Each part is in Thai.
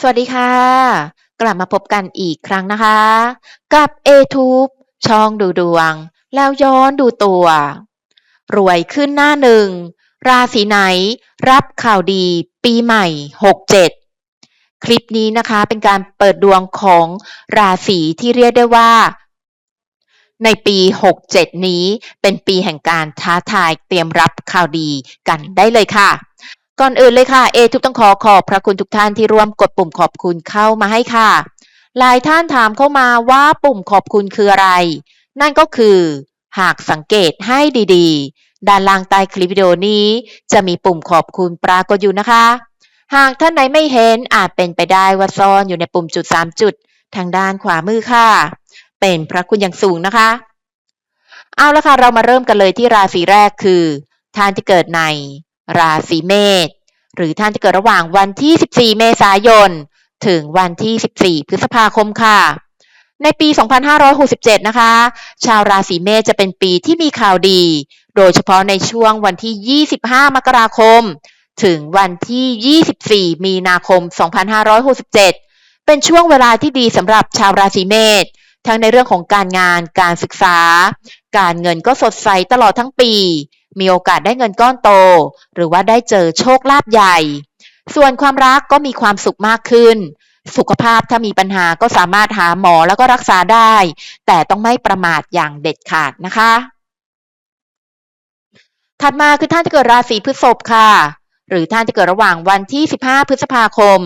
สวัสดีค่ะ กลับมาพบกันอีกครั้งนะคะ กับ a t u b e ช่องดูดวง แล้วย้อนดูตัว รวยขึ้นหน้าหนึ่ง ราศีไหนรับข่าวดีปีใหม่ 67 คลิปนี้นะคะเป็นการเปิดดวงของราศีที่เรียกได้ว่า ในปี 67 นี้เป็นปีแห่งการท้าทายเตรียมรับข่าวดีกันได้เลยค่ะ ก่อนอื่นเลยค่ะ เอทุกต้องขอขอบพระคุณทุกท่านที่ร่วมกดปุ่มขอบคุณเข้ามาให้ค่ะ หลายท่านถามเข้ามาว่าปุ่มขอบคุณคืออะไร นั่นก็คือ หากสังเกตให้ดีๆ ด้านล่างใต้คลิปวิดีโอนี้ จะมีปุ่มขอบคุณปรากฏอยู่นะคะ หากท่านไหนไม่เห็นอาจเป็นไปได้ว่าซ่อนอยู่ในปุ่มจุด 3 จุด ทางด้านขวามือค่ะ เป็นพระคุณอย่างสูงนะคะ เอาละค่ะเรามาเริ่มกันเลยที่ราศีแรกคือท่านที่เกิดใน ราศีเมษหรือท่านที่เกิดระหว่างวันที่ 14 เมษายน ถึงวันที่ 14 พฤษภาคมค่ะ ในปี 2567 นะคะ ชาวราศีเมษจะเป็นปีที่มีข่าวดี โดยเฉพาะในช่วงวันที่ 25 มกราคม ถึงวันที่ 24 มีนาคม 2567 เป็นช่วงเวลาที่ดีสำหรับชาวราศีเมษทั้งในเรื่องของการงาน การศึกษา การเงินก็สดใสตลอดทั้งปี มีโอกาสได้เงินก้อนโต หรือว่าได้เจอโชคลาภใหญ่ ส่วนความรักก็มีความสุขมากขึ้น สุขภาพถ้ามีปัญหาก็สามารถหาหมอแล้วก็รักษาได้ แต่ต้องไม่ประมาทอย่างเด็ดขาดนะคะ ถัดมาคือท่านที่เกิดราศีพฤษภค่ะหรือท่านที่เกิดระหว่างวันที่ 15 พฤษภาคม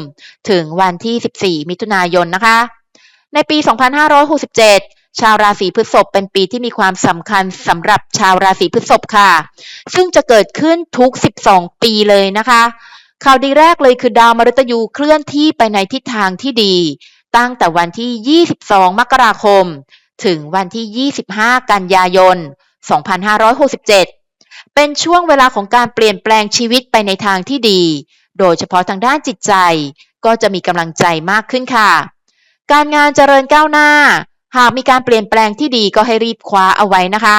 ถึงวันที่ 14 มิถุนายนนะคะ ในปี 2567 ชาวราศีพฤษภเป็นปีที่มีความสำคัญสำหรับชาวราศีพฤษภค่ะ ซึ่งจะเกิดขึ้นทุก 12 ปีเลยนะคะ ข่าวดีแรกเลยคือดาวมฤตยูเคลื่อนที่ไปในทิศทางที่ดี ตั้งแต่วันที่ 22 มกราคม ถึงวันที่ 25 กันยายน 2567 เป็นช่วงเวลาของการเปลี่ยนแปลงชีวิตไปในทางที่ดี โดยเฉพาะทางด้านจิตใจ ก็จะมีกำลังใจมากขึ้นค่ะ การงานเจริญก้าวหน้า หากมีการเปลี่ยนแปลงที่ดีก็ให้รีบคว้าเอาไว้นะคะ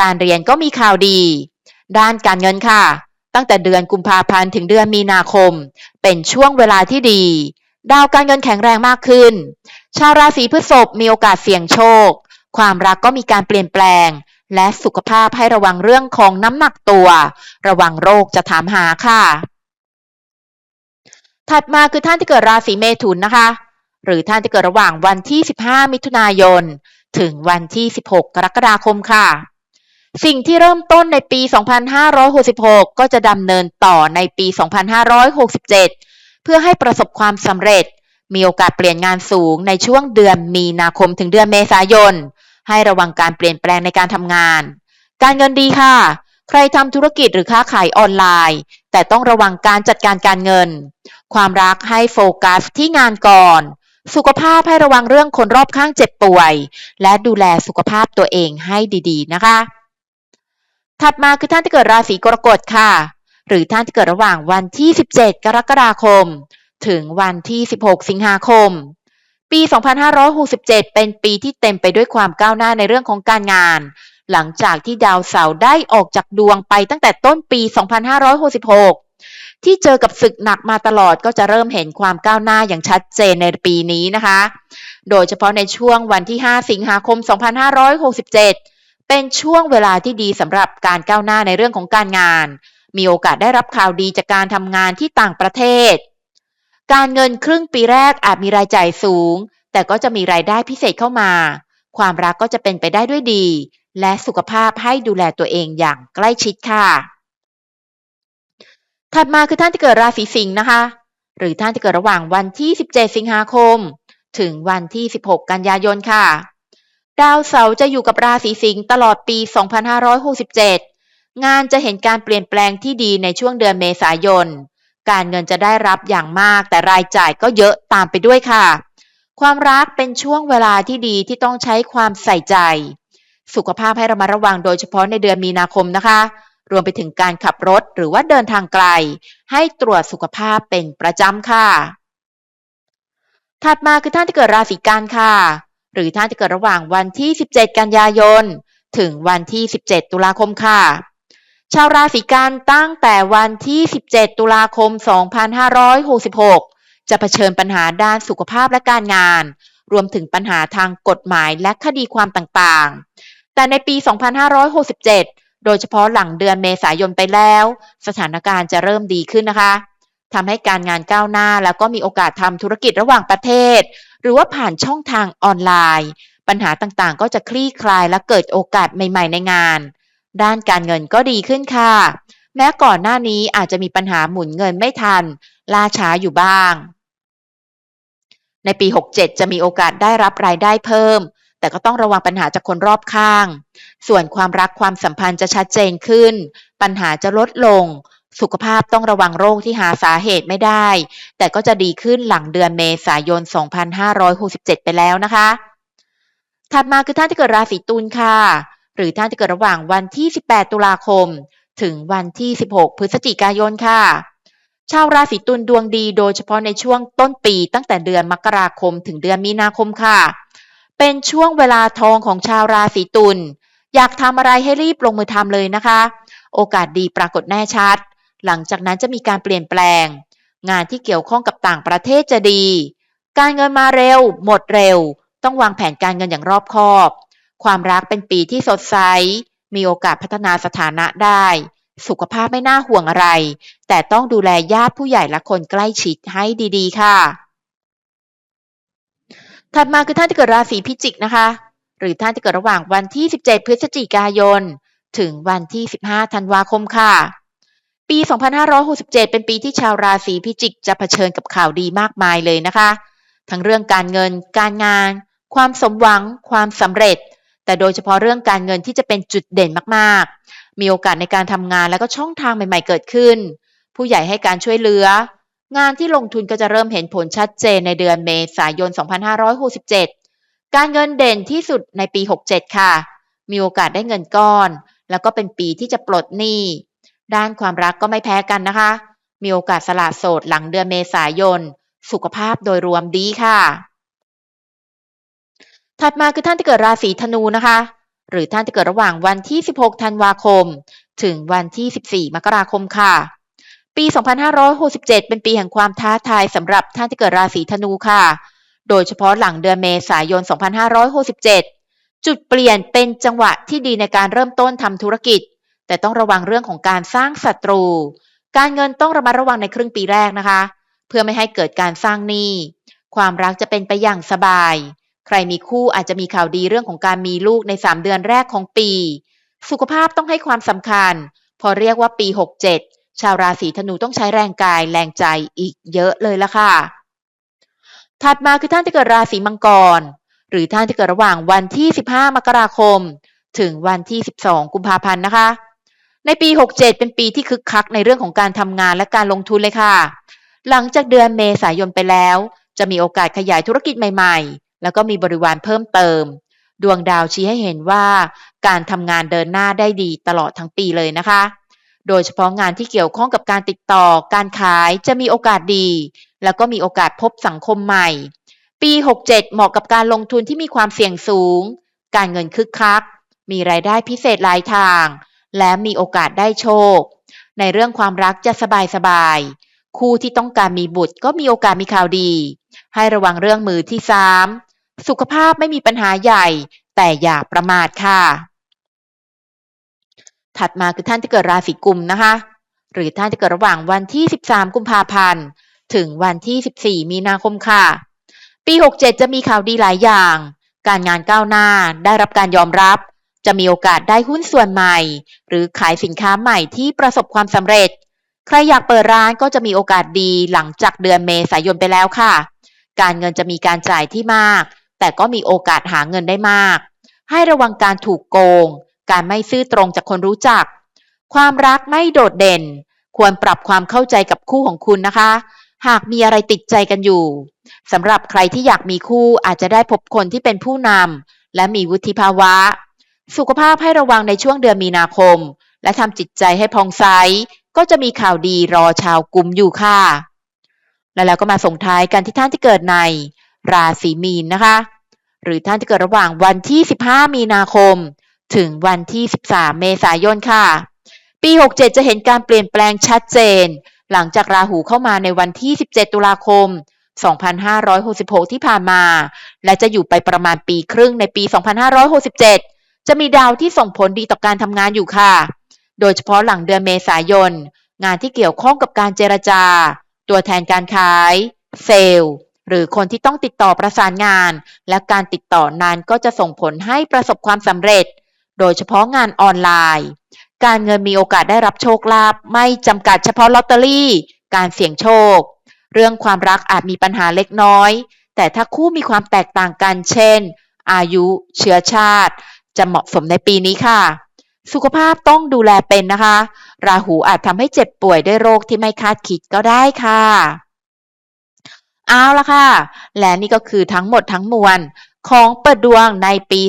การเรียนก็มีข่าวดี ด้านการเงินค่ะ ตั้งแต่เดือนกุมภาพันธ์ถึงเดือนมีนาคม เป็นช่วงเวลาที่ดี ดาวการเงินแข็งแรงมากขึ้น ชาวราศีพฤษภมีโอกาสเสี่ยงโชค ความรักก็มีการเปลี่ยนแปลง และสุขภาพให้ระวังเรื่องของน้ำหนักตัว ระวังโรคจะถามหาค่ะ ถัดมาคือท่านที่เกิดราศีเมถุนนะคะ หรือท่านที่เกิดระหว่างวันที่ 15 มิถุนายน ถึงวันที่ 16 กรกฎาคมค่ะ สิ่งที่เริ่มต้นในปี 2566 ก็จะดำเนินต่อในปี 2567 เพื่อให้ประสบความสำเร็จ มีโอกาสเปลี่ยนงานสูงในช่วงเดือนมีนาคมถึงเดือนเมษายน ให้ระวังการเปลี่ยนแปลงในการทำงาน การเงินดีค่ะ ใครทำธุรกิจหรือค้าขายออนไลน์ แต่ต้องระวังการจัดการการเงิน ความรักให้โฟกัสที่งานก่อน สุขภาพให้ระวังเรื่องคนรอบข้างเจ็บป่วย และดูแลสุขภาพตัวเองให้ดีๆ นะคะ ถัดมาคือท่านที่เกิดราศีกรกฎค่ะ หรือท่านที่เกิดระหว่างวันที่ 17 กรกฎาคม ถึงวันที่ 16 สิงหาคม ปี 2567 เป็นปีที่เต็มไปด้วยความก้าวหน้าในเรื่องของการงาน หลังจากที่ดาวเสาร์ได้ออกจากดวงไปตั้งแต่ต้นปี 2566 ที่เจอกับศึกหนักมาตลอดก็จะเริ่มเห็นความก้าวหน้าอย่างชัดเจนในปีนี้นะคะ โดยเฉพาะในช่วงวันที่ 5 สิงหาคม 2567 เป็นช่วงเวลาที่ดีสำหรับการก้าวหน้าในเรื่องของการงาน มีโอกาสได้รับข่าวดีจากการทำงานที่ต่างประเทศ การเงินครึ่งปีแรกอาจมีรายจ่ายสูง แต่ก็จะมีรายได้พิเศษเข้ามา ความรักก็จะเป็นไปได้ด้วยดี และสุขภาพให้ดูแลตัวเองอย่างใกล้ชิดค่ะ ถัดมาคือท่านที่เกิดราศีสิงห์นะคะ หรือท่านที่เกิดระหว่างวันที่ 17 สิงหาคม ถึงวันที่ 16 กันยายนค่ะ ดาวเสาร์จะอยู่กับราศีสิงห์ตลอดปี 2567 งานจะเห็นการเปลี่ยนแปลงที่ดีในช่วงเดือนเมษายน การเงินจะได้รับอย่างมากแต่รายจ่ายก็เยอะตามไปด้วยค่ะ ความรักเป็นช่วงเวลาที่ดีที่ต้องใช้ความใส่ใจ สุขภาพให้ระมัดระวังโดยเฉพาะในเดือนมีนาคมนะคะ รวมไปถึงการขับรถหรือว่าเดินทางไกล ให้ตรวจสุขภาพเป็นประจำค่ะ ถัดมาคือท่านที่เกิดราศีกันค่ะ หรือท่านที่เกิดระหว่างวันที่ 17 กันยายน ถึงวันที่ 17 ตุลาคมค่ะ ชาวราศีกันตั้งแต่วันที่ 17 ตุลาคม 2566 จะเผชิญปัญหาด้านสุขภาพและการงาน รวมถึงปัญหาทางกฎหมายและคดีความต่างๆ แต่ในปี 2567 โดยเฉพาะหลังเดือนเมษายนไปแล้ว สถานการณ์จะเริ่มดีขึ้นนะคะทำให้การงานก้าวหน้าแล้วก็มีโอกาสทำธุรกิจระหว่างประเทศ หรือว่าผ่านช่องทางออนไลน์ ปัญหาต่างๆ ก็จะคลี่คลายและเกิดโอกาสใหม่ ๆ ในงาน ด้านการเงินก็ดีขึ้นค่ะ แม้ก่อนหน้านี้อาจจะมีปัญหาหมุนเงินไม่ทัน ล่าช้าอยู่บ้าง ในปี 67 จะมีโอกาสได้รับรายได้เพิ่ม แต่ก็ต้องระวังปัญหาจากคนรอบข้าง ส่วนความรักความสัมพันธ์จะชัดเจนขึ้น ปัญหาจะลดลง สุขภาพต้องระวังโรคที่หาสาเหตุไม่ได้ แต่ก็จะดีขึ้นหลังเดือนเมษายน 2567 ไปแล้วนะคะ ถัดมาคือท่านที่เกิดราศีตุลค่ะ หรือท่านที่เกิดระหว่างวันที่ 18 ตุลาคม ถึงวันที่ 16 พฤศจิกายนค่ะชาวราศีตุลดวงดีโดยเฉพาะในช่วงต้นปีตั้งแต่เดือนมกราคมถึงเดือนมีนาคมค่ะ เป็นช่วงเวลาทองของชาวราศีตุล อยากทำอะไรให้รีบลงมือทำเลยนะคะ โอกาสดีปรากฏแน่ชัด หลังจากนั้นจะมีการเปลี่ยนแปลง งานที่เกี่ยวข้องกับต่างประเทศจะดี การเงินมาเร็ว หมดเร็ว ต้องวางแผนการเงินอย่างรอบคอบ ความรักเป็นปีที่สดใส มีโอกาสพัฒนาสถานะได้ สุขภาพไม่น่าห่วงอะไร แต่ต้องดูแลญาติผู้ใหญ่และคนใกล้ชิดให้ดีๆ ค่ะ ถัดมาคือท่านที่เกิดราศีพิจิกนะคะ หรือท่านที่เกิดระหว่างวันที่ 17 พฤศจิกายน ถึงวันที่ 15 ธันวาคมค่ะ ปี 2567 เป็นปีที่ชาวราศีพิจิกจะเผชิญกับข่าวดีมากมายเลยนะคะ ทั้งเรื่องการเงิน การงาน ความสมหวัง ความสำเร็จ แต่โดยเฉพาะเรื่องการเงินที่จะเป็นจุดเด่นมากมีโอกาสในการทำงานแล้วก็ช่องทางใหม่ ๆ เกิดขึ้น ผู้ใหญ่ให้การช่วยเหลือ งานที่ลงทุนก็จะเริ่มเห็นผลชัดเจนในเดือนเมษายน 2567 การเงินเด่นที่สุดในปี 67 ค่ะ มีโอกาสได้เงินก้อน แล้วก็เป็นปีที่จะปลดหนี้ ด้านความรักก็ไม่แพ้กันนะคะ มีโอกาสสละโสดหลังเดือนเมษายน สุขภาพโดยรวมดีค่ะ ถัดมาคือท่านที่เกิดราศีธนูนะคะ หรือท่านที่เกิดระหว่างวันที่ 16 ธันวาคม ถึงวันที่ 14 มกราคมค่ะ ปี 2567 เป็นปีแห่งความท้าทายสำหรับท่านที่เกิดราศีธนูค่ะ โดยเฉพาะหลังเดือนเมษายน 2567 จุดเปลี่ยนเป็นจังหวะที่ดีในการเริ่มต้นทำธุรกิจ แต่ต้องระวังเรื่องของการสร้างศัตรู การเงินต้องระมัดระวังในครึ่งปีแรกนะคะ เพื่อไม่ให้เกิดการสร้างหนี้ ความรักจะเป็นไปอย่างสบาย ใครมีคู่อาจจะมีข่าวดีเรื่องของการมีลูกใน 3 เดือนแรกของปี สุขภาพต้องให้ความสำคัญ พอเรียกว่าปี 67 ชาวราศีธนูต้องใช้แรงกายแรงใจอีกเยอะเลยละค่ะ ถัดมาคือท่านที่เกิดราศีมังกร หรือท่านที่เกิดระหว่างวันที่ 15 มกราคม ถึงวันที่ 12 กุมภาพันธ์นะคะ ในปี 67 เป็นปีที่คึกคักในเรื่องของการทำงานและการลงทุนเลยค่ะ หลังจากเดือนเมษายนไปแล้ว จะมีโอกาสขยายธุรกิจใหม่ๆ แล้วก็มีบริวารเพิ่มเติม ดวงดาวชี้ให้เห็นว่า การทำงานเดินหน้าได้ดีตลอดทั้งปีเลยนะคะ โดยเฉพาะงานที่เกี่ยวข้องกับการติดต่อการขายจะมีโอกาสดี แล้วก็มีโอกาสพบสังคมใหม่ ปี 67 เหมาะกับการลงทุนที่มีความเสี่ยงสูง การเงินคึกคัก มีรายได้พิเศษหลายทาง และมีโอกาสได้โชค ในเรื่องความรักจะสบายสบายคู่ที่ต้องการมีบุตรก็มีโอกาสมีข่าวดี ให้ระวังเรื่องมือที่สามสุขภาพไม่มีปัญหาใหญ่ แต่อย่าประมาทค่ะ ถัดมาคือท่านที่เกิดราศีกุมนะคะ หรือท่านที่เกิดระหว่างวันที่ 13 กุมภาพันธ์ ถึงวันที่ 14 มีนาคมค่ะ ปี 67 จะมีข่าวดีหลายอย่าง การงานก้าวหน้าได้รับการยอมรับ จะมีโอกาสได้หุ้นส่วนใหม่ หรือขายสินค้าใหม่ที่ประสบความสำเร็จ ใครอยากเปิดร้านก็จะมีโอกาสดีหลังจากเดือนเมษายนไปแล้วค่ะ การเงินจะมีการจ่ายที่มาก แต่ก็มีโอกาสหาเงินได้มาก ให้ระวังการถูกโกง การไม่ซื่อตรงจากคนรู้จัก ความรักไม่โดดเด่น ควรปรับความเข้าใจกับคู่ของคุณนะคะ หากมีอะไรติดใจกันอยู่สำหรับใครที่อยากมีคู่อาจจะได้พบคนที่เป็นผู้นำและมีวุฒิภาวะ สุขภาพให้ระวังในช่วงเดือนมีนาคม และทำจิตใจให้พองใสก็จะมีข่าวดีรอชาวกลุ่มอยู่ค่ะ แล้วเราก็มาส่งท้ายกันที่ท่านที่เกิดในราศีมีนนะคะ หรือท่านที่เกิดระหว่างวันที่ 15 มีนาคม ถึงวันที่ 13 เมษายนค่ะ ปี 67 จะเห็นการเปลี่ยนแปลงชัดเจน หลังจากราหูเข้ามาในวันที่ 17 ตุลาคม 2566 ที่ผ่านมา และจะอยู่ไปประมาณปีครึ่งในปี 2567 จะมีดาวที่ส่งผลดีต่อการทำงานอยู่ค่ะ โดยเฉพาะหลังเดือนเมษายน งานที่เกี่ยวข้องกับการเจรจา ตัวแทนการขาย เซลล์หรือคนที่ต้องติดต่อประสานงาน และการติดต่อนานก็จะส่งผลให้ประสบความสำเร็จ โดยเฉพาะงานออนไลน์ การเงินมีโอกาสได้รับโชคลาภไม่จำกัดเฉพาะลอตเตอรี่ การเสี่ยงโชค เรื่องความรักอาจมีปัญหาเล็กน้อย แต่ถ้าคู่มีความแตกต่างกัน เช่น อายุ เชื้อชาติ จะเหมาะสมในปีนี้ค่ะ สุขภาพต้องดูแลเป็นนะคะ ราหูอาจทำให้เจ็บป่วยด้วยโรคที่ไม่คาดคิดก็ได้ค่ะเอาละค่ะ และนี่ก็คือทั้งหมดทั้งมวลของเปิดดวงในปี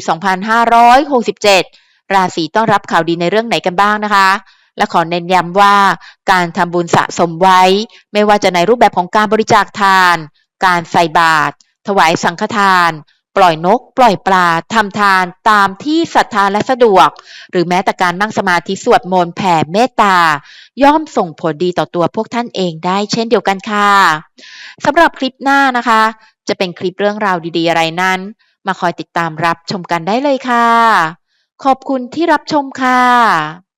2567 ราศีต้องรับข่าวดีในเรื่องไหนกันบ้างนะคะ และขอเน้นย้ำว่าการทำบุญสะสมไว้ ไม่ว่าจะในรูปแบบของการบริจาคทาน การใส่บาตรถวายสังฆทาน ปล่อยนก ปล่อยปลาทำทานตามที่ศรัทธาและสะดวก หรือแม้แต่การนั่งสมาธิสวดมนต์แผ่เมตตา ย่อมส่งผลดีต่อตัวพวกท่านเองได้เช่นเดียวกันค่ะสำหรับคลิปหน้านะคะ จะเป็นคลิปเรื่องราวดีๆอะไรนั้น มาคอยติดตามรับชมกันได้เลยค่ะ ขอบคุณที่รับชมค่ะ